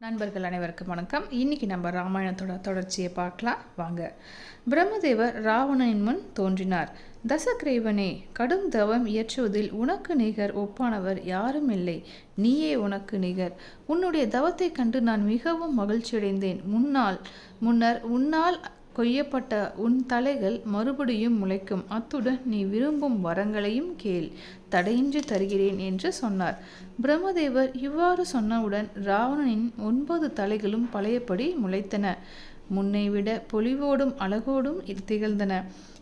நண்பர்கள் அனைவருக்கும் வணக்கம். இன்னைக்கு நம்ம ராமாயணத்தோட தொடர்ச்சியை பார்க்கலாம். வாங்க. பிரம்மதேவர் ராவணனின் முன் தோன்றினார். தசகிரீவனே கடும் தவம் இயற்றுவதில் உனக்கு நிகர் ஒப்பானவர் யாரும் இல்லை. நீயே உனக்கு நிகர். உன்னுடைய தவத்தைக் கண்டு நான் மிகவும் மகிழ்ச்சியடைந்தேன். முன்னால் முன்னர் உன்னால் கொய்யப்பட்ட உன் தலைகள் மறுபடியும் முளைக்கும். அத்துடன் நீ விரும்பும் வரங்களையும் கேள். தடையின்றி தருகிறேன் என்று சொன்னார். பிரம்மதேவர் இவ்வாறு சொன்னவுடன் ராவணனின் ஒன்பது தலைகளும் பழையபடி முளைத்தன. முன்னைவிட பொலிவோடும் அழகோடும் திகழ்ந்தன.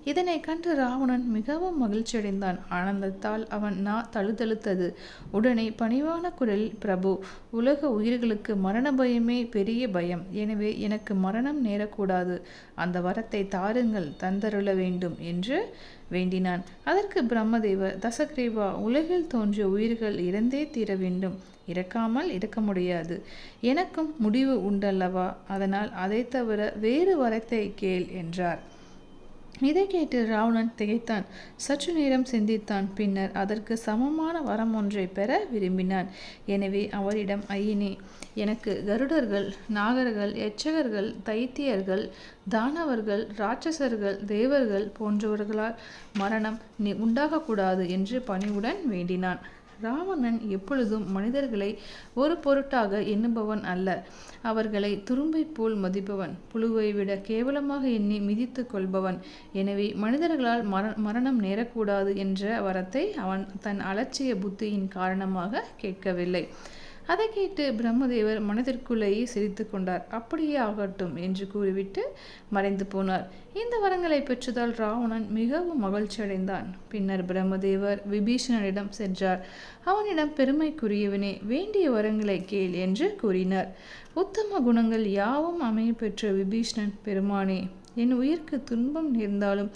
இதனை கண்டு ராவணன் மிகவும் மகிழ்ச்சியடைந்தான். ஆனந்தத்தால் அவன் நா தழுதழுத்தது. உடனே பணிவான குரலில் பிரபு உலக உயிர்களுக்கு மரண பயமே பெரிய பயம். எனவே எனக்கு மரணம் நேரக்கூடாது. அந்த வரத்தை தாருங்கள் தந்தருள வேண்டும் என்று வேண்டினான். அதற்கு பிரம்மதேவர் தசகிரீவா உலகில் தோன்றிய உயிர்கள் இறந்தே தீர வேண்டும். இறக்காமல் இருக்க முடியாது. எனக்கும் முடிவு உண்டல்லவா? அதனால் அதை தவிர வேறு வரத்தை கேள் என்றார். இதை கேட்டு ராவணன் திகைத்தான். சற்று நேரம் சிந்தித்தான். பின்னர் அதற்கு சமமான வரம் ஒன்றை பெற விரும்பினான். எனவே அவரிடம் ஐயனே எனக்கு கருடர்கள் நாகர்கள் எச்சகர்கள் தைத்தியர்கள் தானவர்கள் ராட்சசர்கள் தேவர்கள் போன்றவர்களால் மரணம் உண்டாகக்கூடாது என்று பணிவுடன் வேண்டினான். ராவணன் எப்பொழுதும் மனிதர்களை ஒரு பொருட்டாக எண்ணுபவன் அல்ல. அவர்களை துரும்பை போல் மதிப்பவன் புழுவை விட கேவலமாக எண்ணி மிதித்து கொள்பவன். எனவே மனிதர்களால் மர மரணம் நேரக்கூடாது என்ற வரத்தை அவன் தன் அலட்சிய புத்தியின் காரணமாக கேட்கவில்லை. அதை கேட்டு பிரம்மதேவர் மனதிற்குள்ளேயே சிரித்து கொண்டார். அப்படியே ஆகட்டும் என்று கூறிவிட்டு மறைந்து போனார். இந்த வரங்களை பெற்றதால் ராவணன் மிகவும் மகிழ்ச்சி அடைந்தான் பின்னர் பிரம்மதேவர் விபீஷணனிடம் சென்றார். அவனிடம் பெருமைக்குரியவனே வேண்டிய வரங்களை கேள் என்று கூறினார். உத்தம குணங்கள் யாவும் அமைய பெற்ற விபீஷணன் பெருமானே என் உயிருக்கு துன்பம் நேர்ந்தாலும்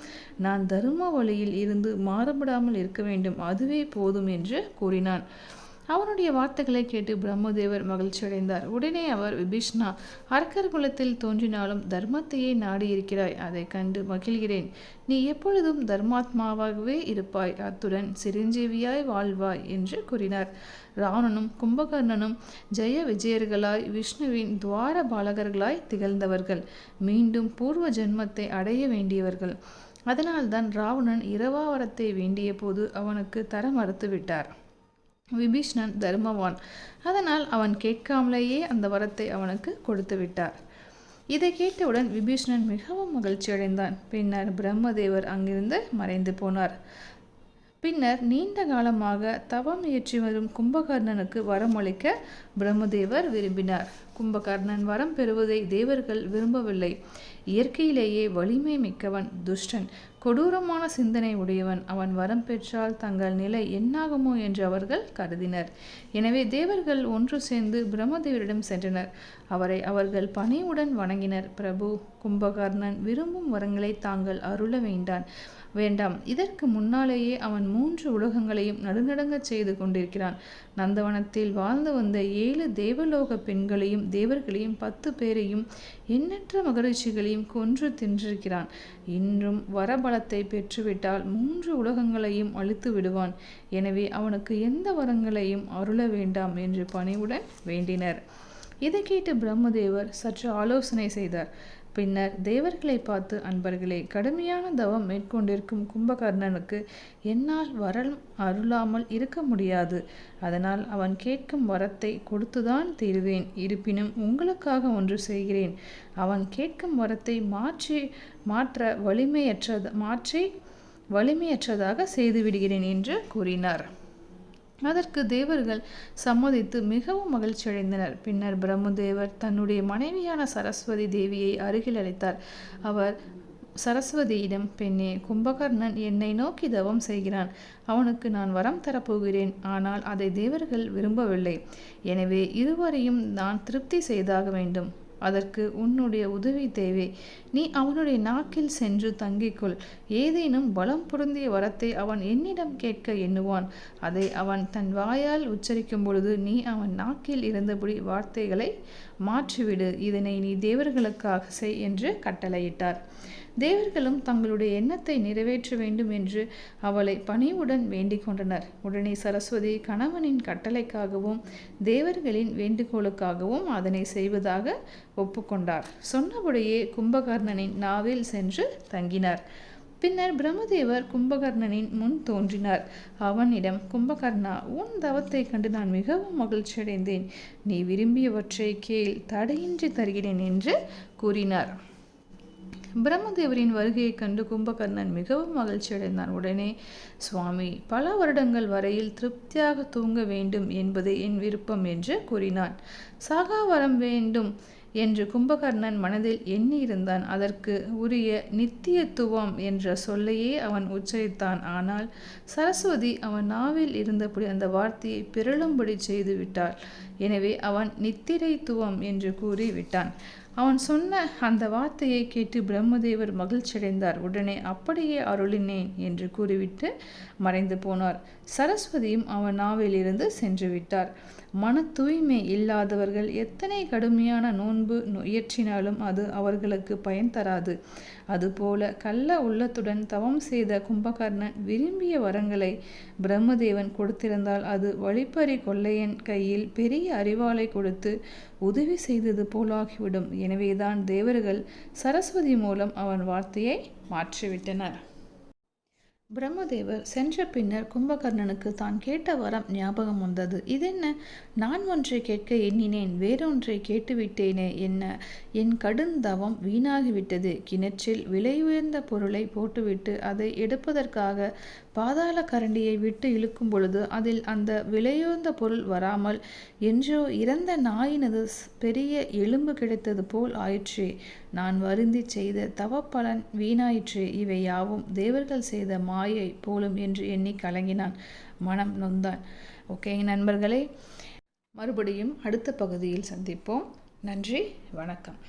நான் தரும வழியில் இருந்து மாறுபடாமல் இருக்க வேண்டும். அதுவே போதும் என்று கூறினான். அவனுடைய வார்த்தைகளை கேட்டு பிரம்மதேவர் மகிழ்ச்சி அடைந்தார் உடனே அவர் விபீஷ்ணா அரக்கர் குலத்தில் தோன்றினாலும் தர்மத்தையே நாடியிருக்கிறாய். அதை கண்டு மகிழ்கிறேன். நீ எப்பொழுதும் தர்மாத்மாவாகவே இருப்பாய். அத்துடன் சிரஞ்சீவியாய் வாழ்வாய் என்று கூறினார். ராவணனும் கும்பகர்ணனும் ஜெய விஜயர்களாய் விஷ்ணுவின் துவார பாலகர்களாய் திகழ்ந்தவர்கள். மீண்டும் பூர்வ ஜென்மத்தை அடைய வேண்டியவர்கள். அதனால்தான் ராவணன் இரவாவரத்தை வேண்டிய போது அவனுக்கு தர மறுத்துவிட்டார். விபீஷ்ணன் தர்மவான். அதனால் அவன் கேட்காமலேயே அந்த வரத்தை அவனுக்கு கொடுத்து விட்டார். இதை கேட்டவுடன் விபீஷ்ணன் மிகவும் மகிழ்ச்சி அடைந்தான். பின்னர் பிரம்மதேவர் அங்கிருந்து மறைந்து போனார். பின்னர் நீண்ட காலமாக தவம் இயற்றி வரும் கும்பகர்ணனுக்கு வரமளிக்க பிரம்மதேவர் விரும்பினார். கும்பகர்ணன் வரம் பெறுவதை தேவர்கள் விரும்பவில்லை. இயற்கையிலேயே வலிமை மிக்கவன் துஷ்டன். கொடூரமான சிந்தனை உடையவன் அவன் வரம் பெற்றால் தங்கள் நிலை என்னாகுமோ என்று அவர்கள் கருதினர். எனவே தேவர்கள் ஒன்று சேர்ந்து பிரம்மதேவரிடம் சென்றனர். அவரை அவர்கள் பணிவுடன் வணங்கினர். பிரபு கும்பகர்ணன் விரும்பும் வரங்களை தாங்கள் அருள வேண்டான் வேண்டாம். இதற்கு முன்னாலேயே அவன் மூன்று உலகங்களையும் நடுநடுங்கச் செய்து கொண்டிருக்கிறான். நந்தவனத்தில் வாழ்ந்து வந்த ஏழு தேவலோக பெண்களையும் தேவர்களையும் பத்து பேரையும் எண்ணற்ற மகரிஷிகளையும் கொன்று தின்றிருக்கிறான். இன்றும் வரபலத்தை பெற்றுவிட்டால் மூன்று உலகங்களையும் அழித்து விடுவான். எனவே அவனுக்கு எந்த வரங்களையும் அருள வேண்டாம் என்று பணிவுடன் வேண்டினர். இதை கேட்டு பிரம்மதேவர் சற்று ஆலோசனை செய்தார். பின்னர் தேவர்களை பார்த்து அன்பர்களே கடுமையான தவம் மேற்கொண்டிருக்கும் கும்பகர்ணனுக்கு என்னால் வரம் அருளாமல் இருக்க முடியாது. அதனால் அவன் கேட்கும் வரத்தை கொடுத்துதான் தீருவேன். இருப்பினும் உங்களுக்காக ஒன்று செய்கிறேன். அவன் கேட்கும் வரத்தை மாற்றி மாற்ற வலிமையற்றது மாற்றி வலிமையற்றதாக செய்துவிடுகிறேன் என்று கூறினார். அதற்கு தேவர்கள் சம்மதித்து மிகவும் மகிழ்ச்சி அடைந்தனர் பின்னர் பிரம்மதேவர் தன்னுடைய மனைவியான சரஸ்வதி தேவியை அருகில் அழைத்தார். அவர் சரஸ்வதியிடம் பெண்ணே கும்பகர்ணன் என்னை நோக்கி தவம் செய்கிறான். அவனுக்கு நான் வரம் தரப்போகிறேன். ஆனால் அதை தேவர்கள் விரும்பவில்லை. எனவே இருவரையும் நான் திருப்தி செய்தாக வேண்டும். அதற்கு உன்னுடைய உதவி தேவை. நீ அவனுடைய நாக்கில் சென்று தங்கிக்கொள். ஏதேனும் பலம் பொருந்திய வரத்தை அவன் என்னிடம் கேட்க எண்ணுவான். அதை அவன் தன் வாயால் உச்சரிக்கும் பொழுது நீ அவன் நாக்கில் இருந்தபடி வார்த்தைகளை மாற்றிவிடு. இதனை நீ தேவர்களுக்காக செய் என்று கட்டளையிட்டார். தேவர்களும் தங்களுடைய எண்ணத்தை நிறைவேற்ற வேண்டும் என்று அவளை பணிவுடன் வேண்டிக் கொண்டனர். உடனே சரஸ்வதி கணவனின் கட்டளைக்காகவும் தேவர்களின் வேண்டுகோளுக்காகவும் அதனை செய்வதாக ஒப்புக்கொண்டார். சொன்னபடியே கும்பகர்ணனின் நாவில் சென்று தங்கினார். பின்னர் பிரம்மதேவர் கும்பகர்ணனின் முன் தோன்றினார். அவனிடம் கும்பகர்ணா உன் தவத்தை கண்டு நான் மிகவும் மகிழ்ச்சியடைந்தேன். நீ விரும்பியவற்றை கேள் தடையின்றி தருகிறேன் என்று கூறினார். பிரம்மதேவரின் வருகையைக் கண்டு கும்பகர்ணன் மிகவும் மகிழ்ச்சியடைந்தான். உடனே சுவாமி பல வருடங்கள் வரையில் திருப்தியாக தூங்க வேண்டும் என்பது என் விருப்பம் என்று கூறினான். சாகாவரம் வேண்டும் என்று கும்பகர்ணன் மனதில் எண்ணியிருந்தான். அதற்கு உரிய நித்தியத்துவம் என்ற சொல்லையே அவன் உச்சரித்தான். ஆனால் சரஸ்வதி அவன் நாவில் இருந்தபடி அந்த வார்த்தையை பிறழும்படி செய்துவிட்டாள் எனவே அவன் நித்திரைத்துவம் என்று கூறி விட்டான் அவன் சொன்ன அந்த வார்த்தையை கேட்டு பிரம்மதேவர் மகிழ்ச்சியடைந்தார். உடனே அப்படியே அருளினேன் என்று கூறிவிட்டு மறைந்து போனார். சரஸ்வதியும் அவன் நாவிலிருந்து சென்று விட்டார். மன தூய்மை இல்லாதவர்கள் எத்தனை கடுமையான நோன்பு இயற்றினாலும் அது அவர்களுக்கு பயன் தராது. அதுபோல கள்ள உள்ளத்துடன் தவம் செய்த கும்பகர்ணன் விரும்பிய வரங்களை பிரம்மதேவன் கொடுத்திருந்தால் அது வழிப்பறி கொள்ளையன் கையில் பெரிய அறிவாலை கொடுத்து உதவி செய்தது போலாகிவிடும். எனவேதான் தேவர்கள் சரஸ்வதி மூலம் அவன் வார்த்தையை மாற்றிவிட்டனர். பிரம்மதேவர் சென்ற பின்னர் கும்பகர்ணனுக்கு தான் கேட்ட வரம் ஞாபகம் வந்தது. இதென்ன? நான் ஒன்றை கேட்க எண்ணினேன் வேறொன்றை கேட்டுவிட்டேனே என்ன? என் கடுந்தவம் வீணாகிவிட்டது. கிணற்றில் விலை உயர்ந்த பொருளை போட்டுவிட்டு அதை எடுப்பதற்காக பாதாள கரண்டியை விட்டு இழுக்கும் பொழுது அதில் அந்த விலையுயர்ந்த பொருள் வராமல் என்றோ இறந்த நாயினது பெரிய எலும்பு கிடைத்தது போல் ஆயிற்றே. நான் வருந்தி செய்த தவப்பலன் வீணாயிற்று. இவை யாவும் தேவர்கள் செய்த மாயை போலும் என்று எண்ணி கலங்கினான். மனம் நொந்தான். ஓகே நண்பர்களே மறுபடியும் அடுத்த பகுதியில் சந்திப்போம். நன்றி வணக்கம்.